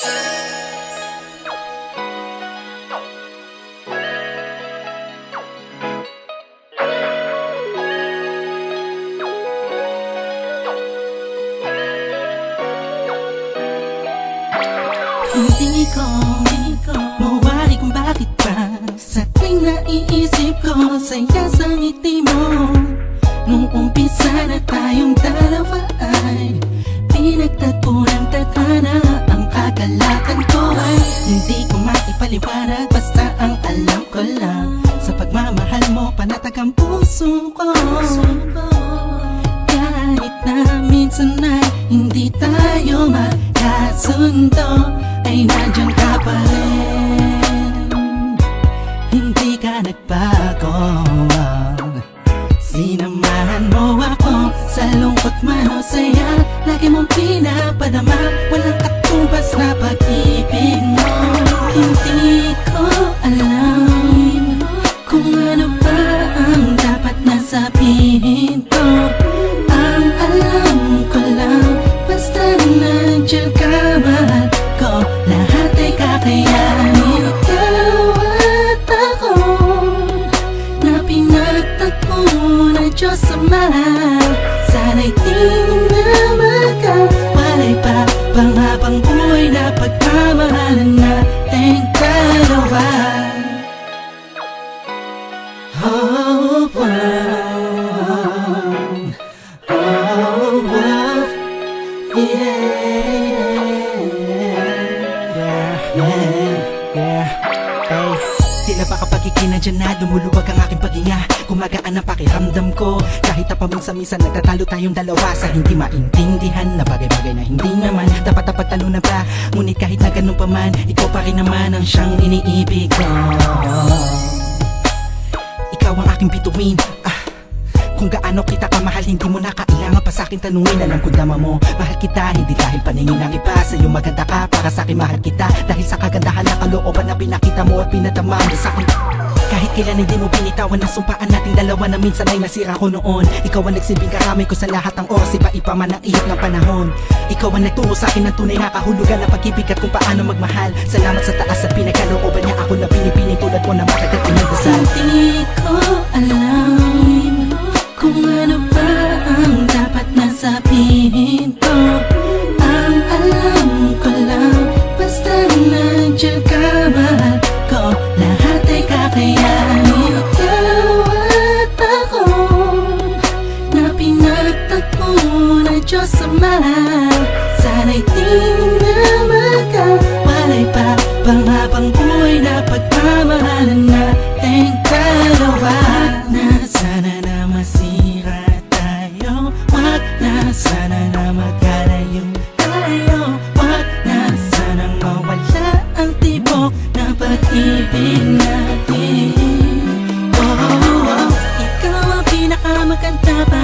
Hindi ko mawari kung bakit ba Sa tuwing naiisip ko sa ngiti mo. Nung umpisa na tayong dalawa ay Pinagtagpo ng tadhana Ang kagalakan ko. Ay Hindi ko maipaliwanag Basta ang alam ko lang. Sa pagmamahal mo Panatag ang puso ko. Kahit na minsan ay hindi tayo magkasundo Ay nandiyan ka pa rin. Hindi ka nagbago. Sinamahan mo ako sa lungkot man o saya Lagi mong pinapadama. Walang katumbas na pag-ibig mo. Hindi ko alam Kung ano ba ang dapat na sabihin ko. Ang alam ko lang Basta nandiyan ka mahal ko. Lahat ay kakayanin. Ikaw at ako na pinagtagpo ng Diyos Ama Sana'y di Tila ba kapag ikinadyan na Lumuluwag ang aking paghinga Kumagaan ang pakiramdam ko. Kahit na paminsan-minsan Nagtatalo tayong dalawa Sa hindi maintindihan Na bagay-bagay na hindi naman Dapat dapat talunan pa Ngunit kahit na ganun pa man Ikaw pa rin naman ang siyang iniibig ko. Ikaw ang aking bituin kung gaano kita kamahal, hindi mo na kailangan pa sa akin tanungin. Alam ko dama mo, mahal kita Hindi dahil paningin ng iba. Sa'yo maganda ka, para sa akin mahal kita. Dahil sa kagandahan na kalooban na pinakita mo At pinatama mo sa akin kahit kailan hindi mo binitawan na sumpaan nating dalawa na minsan ay nasira ko noon. Ikaw ang nagsilbing karamay ko sa lahat ng oras Iba-iba man ang ihip ng panahon. Ikaw ang nagturo sa akin ng tunay na kahulugan ng pag-ibig at kung paano magmahal. Salamat sa taas at pinagkalooban niya ako na pinipiling tulad mo na matagal pinagdasal. Hindi ko ng Diyos Ama Sana'y di na magkawalay pa. Panghabang buhay na pagmamahalan nating dalawa Na sana na masira tayo. Wag na sana na magkalayo tayo. Wag na sana mawala ang tibok na pag-ibig natin. Oh, oh, oh. Ikaw ang pinakamaganda para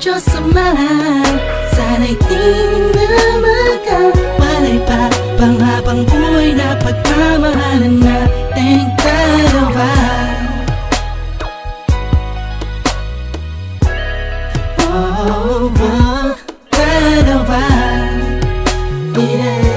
Diyos Ama Sana'y tinama ka Walay pa panghabang buhay na pagmamahalan natin dalawa Oh, oh, dalawa Yeah